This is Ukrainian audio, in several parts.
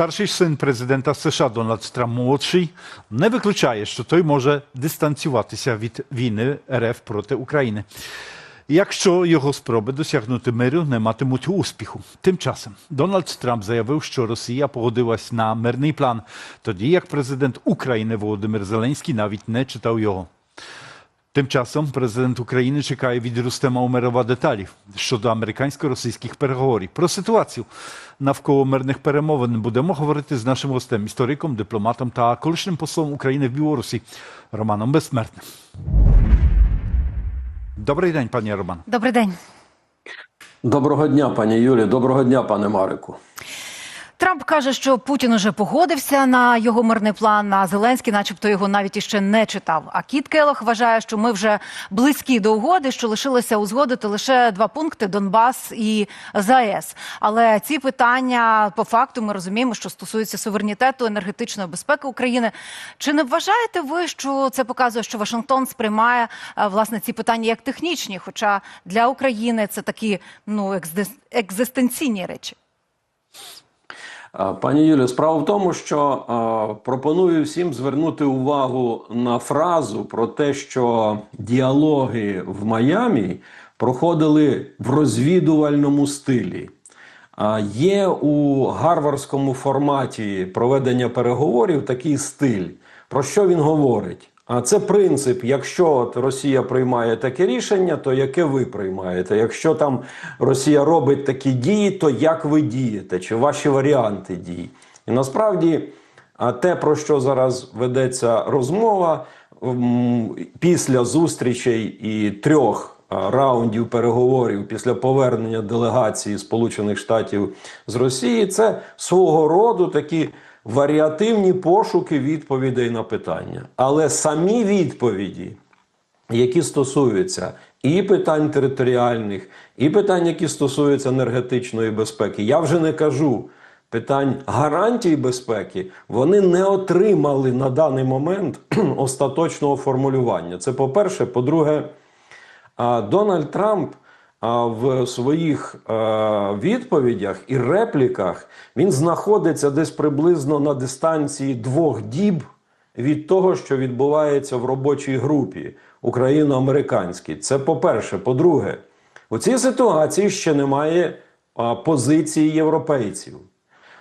Старший син президента США Дональд Трамп молодший не виключає, що той може дистанціюватися від війни РФ проти України. Якщо його спроби досягнути миру не матимуть успіху. Тим часом Дональд Трамп заявив, що Росія погодилась на мирний план, тоді як президент України Володимир Зеленський навіть не читав його. Тим часом президент України чекає від Рустема Умерова деталів щодо американсько-російських переговорів. Про ситуацію навколо мирних перемовин будемо говорити з нашим гостем, істориком, дипломатом та колишнім послом України в Білорусі Романом Безсмертним. Добрий день, пані Роман. Добрий день. Доброго дня, пані Юлі. Доброго дня, пане Марику. Трамп каже, що Путін уже погодився на його мирний план. А Зеленський, начебто, його навіть іще не читав. А Кіт Келох вважає, що ми вже близькі до угоди, що лишилося узгодити лише два пункти: Донбас і ЗАЕС. Але ці питання по факту ми розуміємо, що стосуються суверенітету, енергетичної безпеки України. Чи не вважаєте ви, що це показує, що Вашингтон сприймає е, власне ці питання як технічні? Хоча для України це такі ну екзис- екзистенційні речі? А, Пані Юлі, справа в тому, що а, пропоную всім звернути увагу на фразу про те, що діалоги в Майамі проходили в розвідувальному стилі. А, Є у гарвардському форматі проведення переговорів такий стиль. Про що він говорить? Це принцип: якщо от Росія приймає таке рішення, то яке ви приймаєте? Якщо там Росія робить такі дії, то як ви дієте? Чи ваші варіанти дій? І насправді, те, про що зараз ведеться розмова, після зустрічей і трьох раундів переговорів після повернення делегації Сполучених Штатів з Росії, це свого роду такі варіативні пошуки відповідей на питання. Але самі відповіді, які стосуються і питань територіальних, і питань, які стосуються енергетичної безпеки, я вже не кажу. Питань гарантій безпеки вони не отримали на даний момент остаточного формулювання. Це по-перше. По-друге, Дональд Трамп в своїх е, відповідях і репліках він знаходиться десь приблизно на дистанції двох діб від того, що відбувається в робочій групі україно-американській. Це по-перше. По-друге, у цій ситуації ще немає позиції європейців.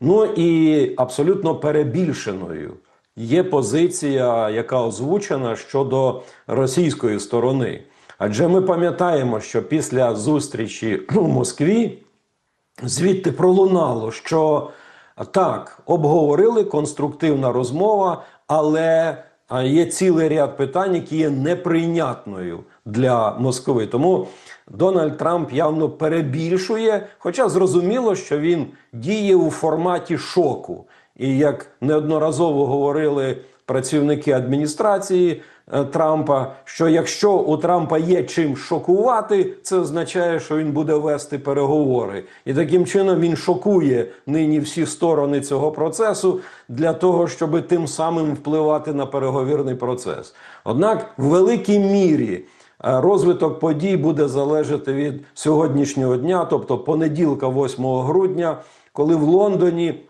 Ну і абсолютно перебільшеною є позиція, яка озвучена щодо російської сторони. Адже ми пам'ятаємо, що після зустрічі у Москві звідти пролунало, що так, обговорили конструктивна розмова, але є цілий ряд питань, які є неприйнятною для Москви. Тому Дональд Трамп явно перебільшує, хоча зрозуміло, що він діє у форматі шоку. І як неодноразово говорили працівники адміністрації Трампа, що якщо у Трампа є чим шокувати, це означає, що він буде вести переговори. І таким чином він шокує нині всі сторони цього процесу для того, щоб тим самим впливати на переговірний процес. Однак, в великій мірі. е, Розвиток подій буде залежати від сьогоднішнього дня, тобто понеділка, 8 грудня, коли в Лондоні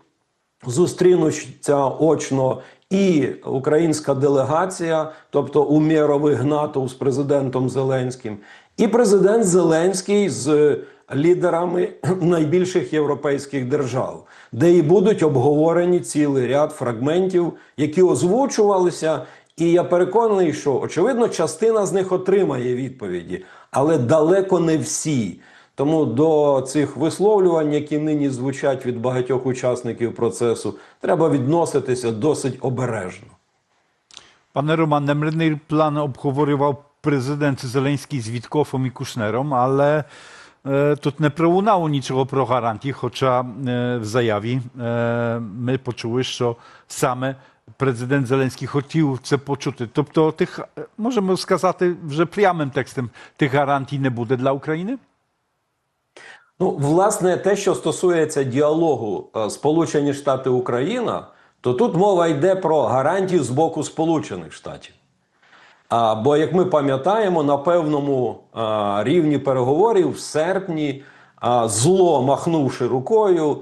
зустрінуться очно і українська делегація, тобто Умєров Ігнатов з президентом Зеленським, і президент Зеленський з лідерами найбільших європейських держав, де і будуть обговорені цілий ряд фрагментів, які озвучувалися. І я переконаний, що очевидно частина з них отримає відповіді, але далеко не всі. Тому до цих висловлювань, які нині звучать від багатьох учасників процесу, треба відноситися досить обережно. Panie Romane, mrynny plan obchoworywał prezydent Zeleński z Witkowem i Kusznerem, ale e, тут не пролунало нічого про гарантії, хоча е, в заяві е, ми почули, що саме президент Зеленський хотів це почути. Тобто, тих, е, можемо сказати вже прямим текстом, тих гарантій не буде для України? Ну, власне, те, що стосується діалогу е, Сполучені Штати Україна, то тут мова йде про гарантії з боку Сполучених Штатів. А, бо, як ми пам'ятаємо, на певному а, рівні переговорів в серпні а, зло махнувши рукою,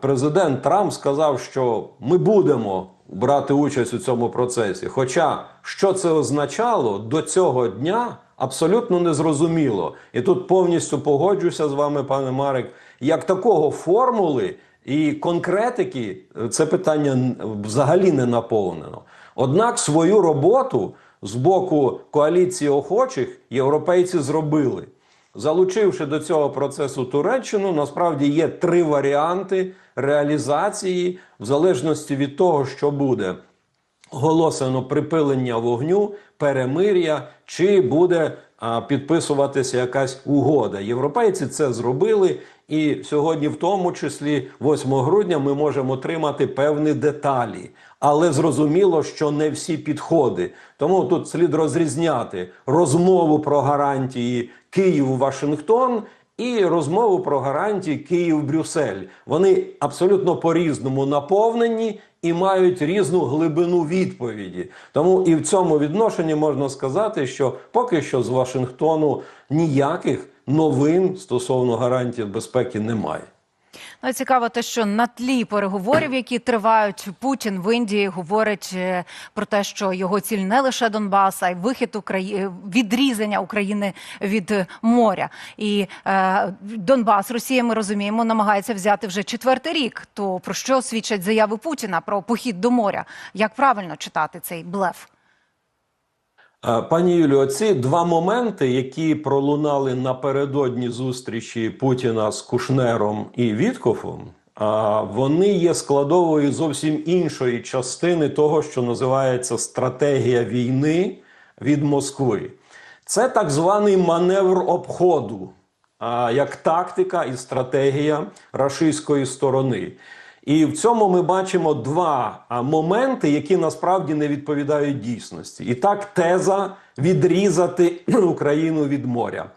президент Трамп сказав, що ми будемо брати участь у цьому процесі. Хоча що це означало до цього дня, абсолютно незрозуміло. І тут повністю погоджуся з вами, пане Марик, як такого формули і конкретики це питання взагалі не наповнено. Однак свою роботу з боку коаліції охочих європейці зробили. Залучивши до цього процесу Туреччину, насправді є три варіанти реалізації в залежності від того, що буде оголосено припилення вогню, перемир'я, чи буде підписуватися якась угода. Європейці це зробили, і сьогодні, в тому числі, 8 грудня, ми можемо отримати певні деталі. Але зрозуміло, що не всі підходи. Тому тут слід розрізняти розмову про гарантії Київ-Вашингтон і розмову про гарантії Київ-Брюссель. Вони абсолютно по-різному наповнені і мають різну глибину відповіді. Тому і в цьому відношенні можна сказати, що поки що з Вашингтону ніяких новин стосовно гарантії безпеки немає. Ну, цікаво те, що на тлі переговорів, які тривають, Путін в Індії говорить е, про те, що його ціль не лише Донбас, а й вихід України відрізання України від е, моря. І е, Донбас Росія, ми розуміємо, намагається взяти вже четвертий рік. То про що свідчать заяви Путіна про похід до моря? Як правильно читати цей блеф? Е, Пані Юлію, оці два моменти, які пролунали напередодні зустрічі Путіна з Кушнером і Віткофом, вони є складовою зовсім іншої частини того, що називається стратегія війни від Москви. Це так званий маневр обходу, як тактика і стратегія рашистської сторони. І в цьому ми бачимо два моменти, які насправді не відповідають дійсності. І так, теза відрізати Україну від моря.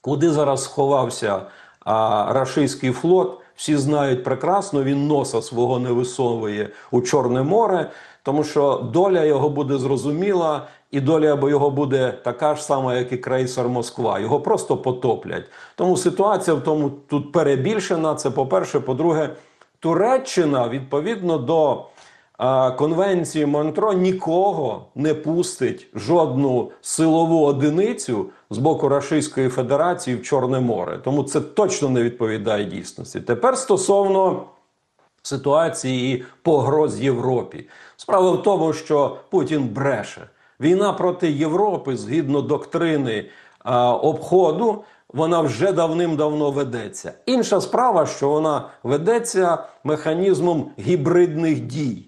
Куди зараз сховався а, рашистський флот? Всі знають прекрасно, він носа свого не висовує у Чорне море, тому що доля його буде зрозуміла, і доля його буде така ж сама, як і крейсер Москва. Його просто потоплять. Тому ситуація в тому тут перебільшена. Це по-перше. По-друге, Туреччина відповідно до а, конвенції Монтро нікого не пустить жодну силову одиницю з боку Рашистської Федерації в Чорне море. Тому це точно не відповідає дійсності. Тепер стосовно ситуації і погроз Європі. Справа в тому, що Путін бреше. Війна проти Європи, згідно доктрини а, обходу, вона вже давним-давно ведеться. Інша справа, що вона ведеться механізмом гібридних дій.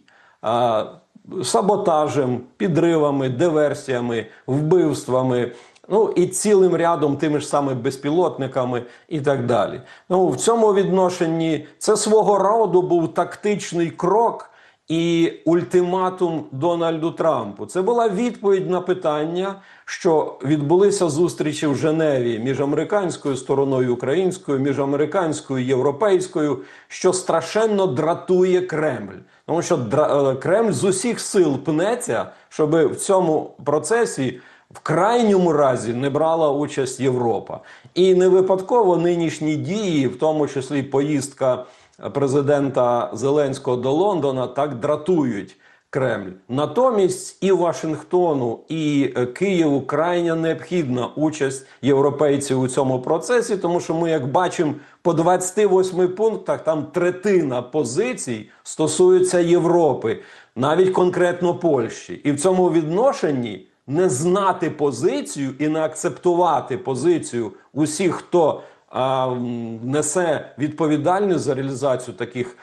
Саботажем, підривами, диверсіями, вбивствами, ну і цілим рядом тими ж самими безпілотниками і так далі. Ну в цьому відношенні це свого роду був тактичний крок і ультиматум Дональду Трампу. Це була відповідь на питання, що відбулися зустрічі в Женеві між американською стороною, українською, між американською і європейською, що страшенно дратує Кремль. Тому що е, Кремль з усіх сил пнеться, щоб в цьому процесі в крайньому разі не брала участь Європа. І не випадково нинішні дії, в тому числі поїздка президента Зеленського до Лондона, так дратують Кремль. Натомість і Вашингтону, і е, Києву крайня необхідна участь європейців у цьому процесі, тому що ми, як бачимо, по 28 пунктах там третина позицій стосуються Європи, навіть конкретно Польщі. І в цьому відношенні не знати позицію і не акцептувати позицію усіх, хто несе відповідальність за реалізацію таких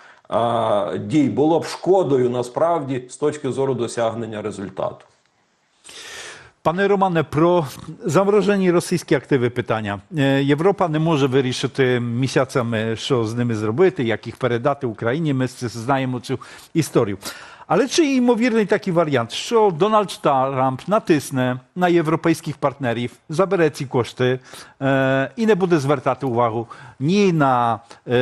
дій, було б шкодою насправді з точки зору досягнення результату. Пане Романе, про заморожені російські активи питання. Е, Європа не може вирішити місяцями, що з ними зробити, як їх передати Україні. Ми знаємо цю історію. Але чи ймовірний такий варіант, що Дональд Трамп натисне на європейських партнерів, забере ці кошти е, і не буде звертати увагу ні на е,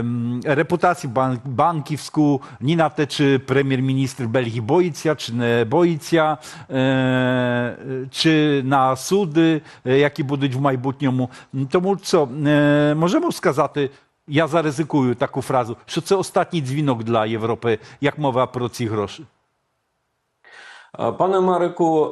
м, репутацію бан- банківську, ні на те, чи прем'єр-міністр Бельгії боїться, чи не боїться, е, е, чи на суди, е, які будуть в майбутньому. Тому що е, можемо сказати, я заризикую таку фразу, що це останній дзвінок для Європи, як мова про ці гроші. Пане Марику,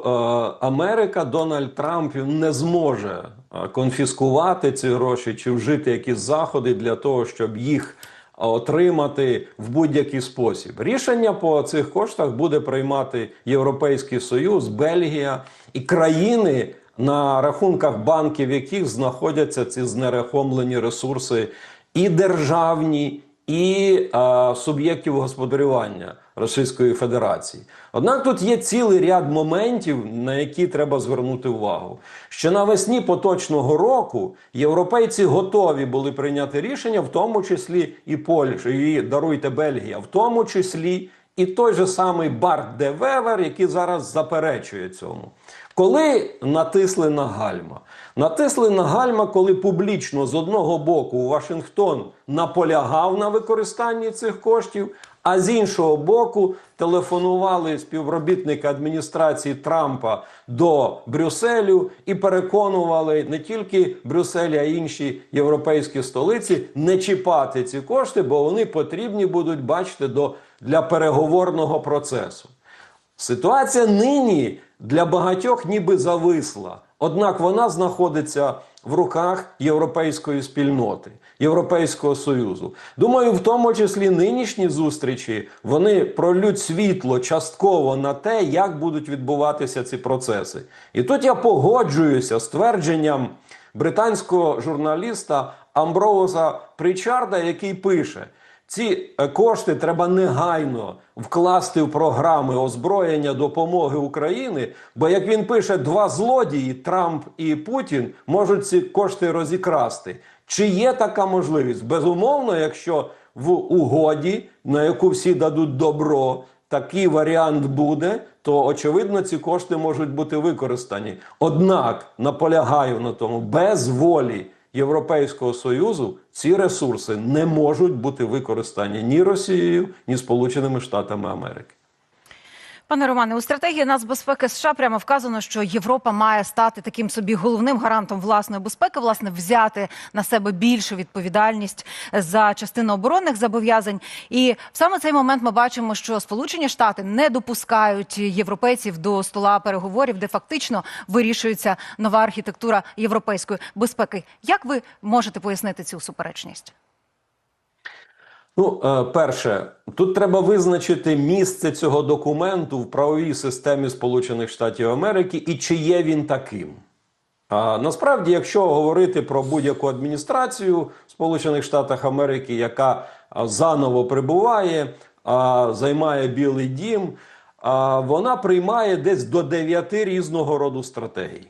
Америка Дональд Трамп не зможе конфіскувати ці гроші чи вжити якісь заходи для того, щоб їх отримати в будь-який спосіб. Рішення по цих коштах буде приймати Європейський Союз, Бельгія і країни, на рахунках банків яких знаходяться ці знерахомлені ресурси і державні, і е, суб'єктів господарювання Російської Федерації. Однак тут є цілий ряд моментів, на які треба звернути увагу. Ще навесні поточного року європейці готові були прийняти рішення, в тому числі і Польща, і даруйте Бельгія, в тому числі і той же самий Барт де Вевер, який зараз заперечує цьому. Коли натисли на гальма? Натисли на гальма, коли публічно з одного боку Вашингтон наполягав на використанні цих коштів, а з іншого боку телефонували співробітники адміністрації Трампа до Брюсселю і переконували не тільки Брюссель, а й інші європейські столиці не чіпати ці кошти, бо вони потрібні будуть бачити до для переговорного процесу. Ситуація нині для багатьох ніби зависла. Однак вона знаходиться в руках європейської спільноти, Європейського союзу. Думаю, в тому числі нинішні зустрічі вони пролють світло частково на те, як будуть відбуватися ці процеси. І тут я погоджуюся з твердженням британського журналіста Амброуза Причарда, який пише. Ці е, кошти треба негайно вкласти в програми озброєння допомоги Україні. Бо як він пише, два злодії Трамп і Путін можуть ці кошти розікрасти. Чи є така можливість? Безумовно, якщо в угоді, на яку всі дадуть добро, такий варіант буде, то очевидно ці кошти можуть бути використані. Однак наполягаю на тому, без волі Європейського союзу ці ресурси не можуть бути використані ні Росією, ні Сполученими Штатами Америки. Пане Романе, у стратегії нацбезпеки США прямо вказано, що Європа має стати таким собі головним гарантом власної безпеки, власне, взяти на себе більшу відповідальність за частину оборонних зобов'язань. І в саме цей момент ми бачимо, що Сполучені Штати не допускають європейців до стола переговорів, де фактично вирішується нова архітектура європейської безпеки. Як ви можете пояснити цю суперечність? Ну, е, перше, тут треба визначити місце цього документу в правовій системі Сполучених Штатів Америки і чи є він таким. А насправді, якщо говорити про будь-яку адміністрацію в Сполучених Штатах Америки, яка заново прибуває, а, займає Білий Дім, вона приймає десь до дев'яти різного роду стратегій.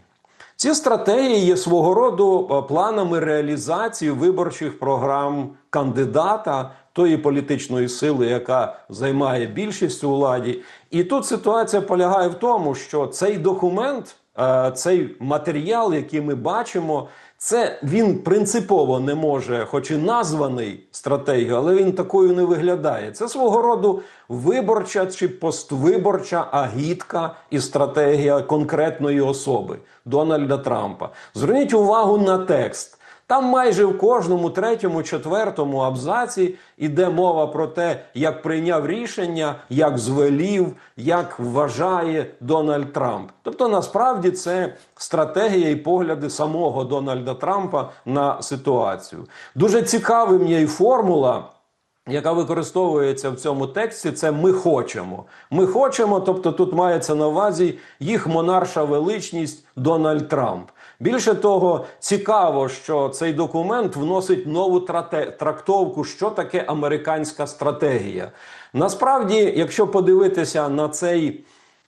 Ці стратегії є свого роду е, планами реалізації виборчих програм кандидата тої політичної сили, яка займає більшість у владі. І тут ситуація полягає в тому, що цей документ, е, цей матеріал, який ми бачимо, це він принципово не може, хоч і названий стратегією, але він такою не виглядає. Це свого роду виборча чи поствиборча агітка і стратегія конкретної особи Дональда Трампа. Зверніть увагу на текст. Там майже в кожному третьому, четвертому абзаці йде мова про те, як прийняв рішення, як звелів, як вважає Дональд Трамп. Тобто, насправді це стратегія і погляди самого Дональда Трампа на ситуацію. Дуже цікавим є і формула. Яка використовується в цьому тексті, це ми хочемо. Ми хочемо, тобто тут мається на увазі їх монарша величність Дональд Трамп. Більше того, цікаво, що цей документ вносить нову трактовку, що таке американська стратегія. Насправді, якщо подивитися на цей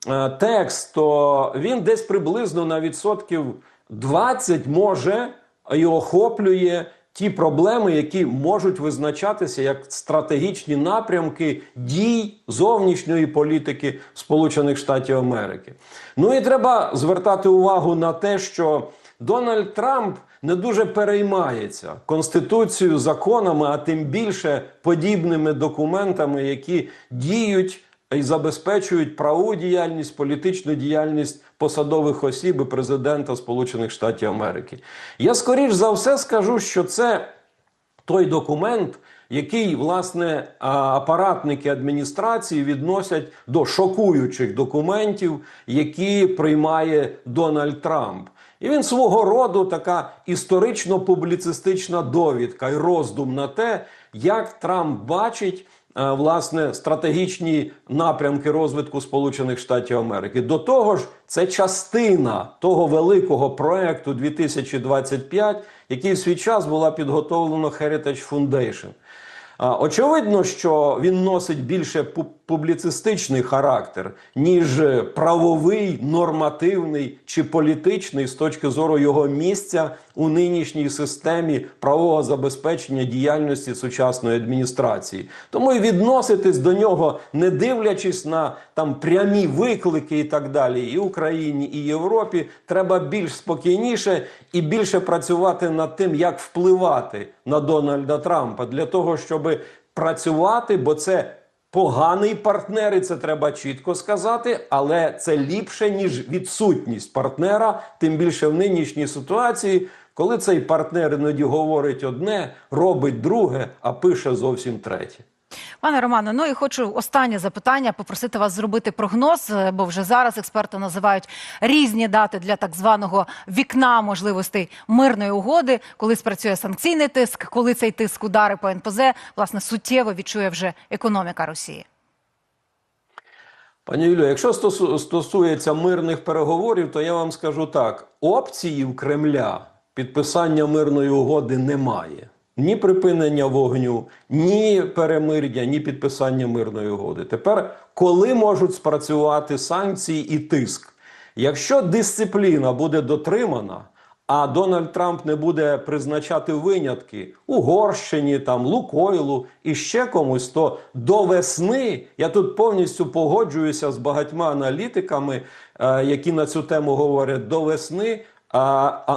е, текст, то він десь приблизно на відсотків 20 може і охоплює ті проблеми, які можуть визначатися як стратегічні напрямки дій зовнішньої політики Сполучених Штатів Америки. Ну і треба звертати увагу на те, що Дональд Трамп не дуже переймається конституцією, законами, а тим більше подібними документами, які діють і забезпечують правову діяльність, політичну діяльність посадових осіб і президента Сполучених Штатів Америки. Я скоріш за все скажу, що це той документ, який власне апаратники адміністрації відносять до шокуючих документів, які приймає Дональд Трамп. І він свого роду така історично-публіцистична довідка і роздум на те, як Трамп бачить власне стратегічні напрямки розвитку Сполучених Штатів Америки. До того ж, це частина того великого проекту 2025, який в свій час була підготовлена Heritage Foundation. Очевидно, що він носить більше публіцистичний характер, ніж правовий, нормативний чи політичний з точки зору його місця у нинішній системі правового забезпечення діяльності сучасної адміністрації. Тому і відноситись до нього, не дивлячись на там прямі виклики і так далі, і Україні, і Європі, треба більш спокійніше і більше працювати над тим, як впливати на Дональда Трампа для того, щоб працювати, бо це поганий партнер, і це треба чітко сказати, але це ліпше ніж відсутність партнера, тим більше в нинішній ситуації, коли цей партнер іноді говорить одне, робить друге, а пише зовсім третє. Пане Романе, ну і хочу останнє запитання попросити вас зробити прогноз, е, бо вже зараз експерти називають різні дати для так званого вікна можливостей мирної угоди, коли спрацює санкційний тиск, коли цей тиск удари по НПЗ власне суттєво відчує вже економіка Росії. Пані Юлію, якщо стосується мирних переговорів, то я вам скажу так: опції в Кремля підписання мирної угоди немає. Ні припинення вогню, ні перемир'я, ні підписання мирної угоди. Тепер, коли можуть спрацювати санкції і тиск? Якщо дисципліна буде дотримана, а Дональд Трамп не буде призначати винятки Угорщині, там Лукойлу і ще комусь, то до весни я тут повністю погоджуюся з багатьма аналітиками, е, які на цю тему говорять до весни.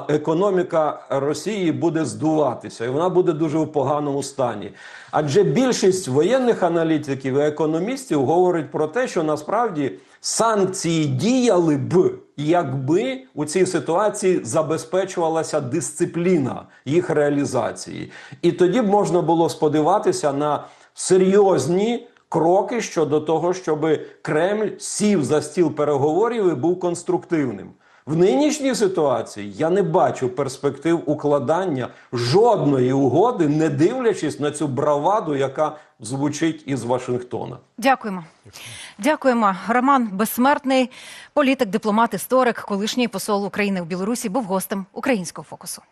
Економіка Росії буде здуватися, і вона буде дуже в поганому стані. Адже більшість воєнних аналітиків і економістів говорить про те, що насправді санкції діяли б, якби у цій ситуації забезпечувалася дисципліна їх реалізації. І тоді б можна було сподіватися на серйозні кроки щодо того, щоб Кремль сів за стіл переговорів і був конструктивним. В нинішній ситуації я не бачу перспектив укладання жодної угоди, не дивлячись на цю браваду, яка звучить із Вашингтона. Дякуємо. Дякуємо. Роман Безсмертний, політик, дипломат, історик, колишній посол України в Білорусі, був гостем українського фокусу.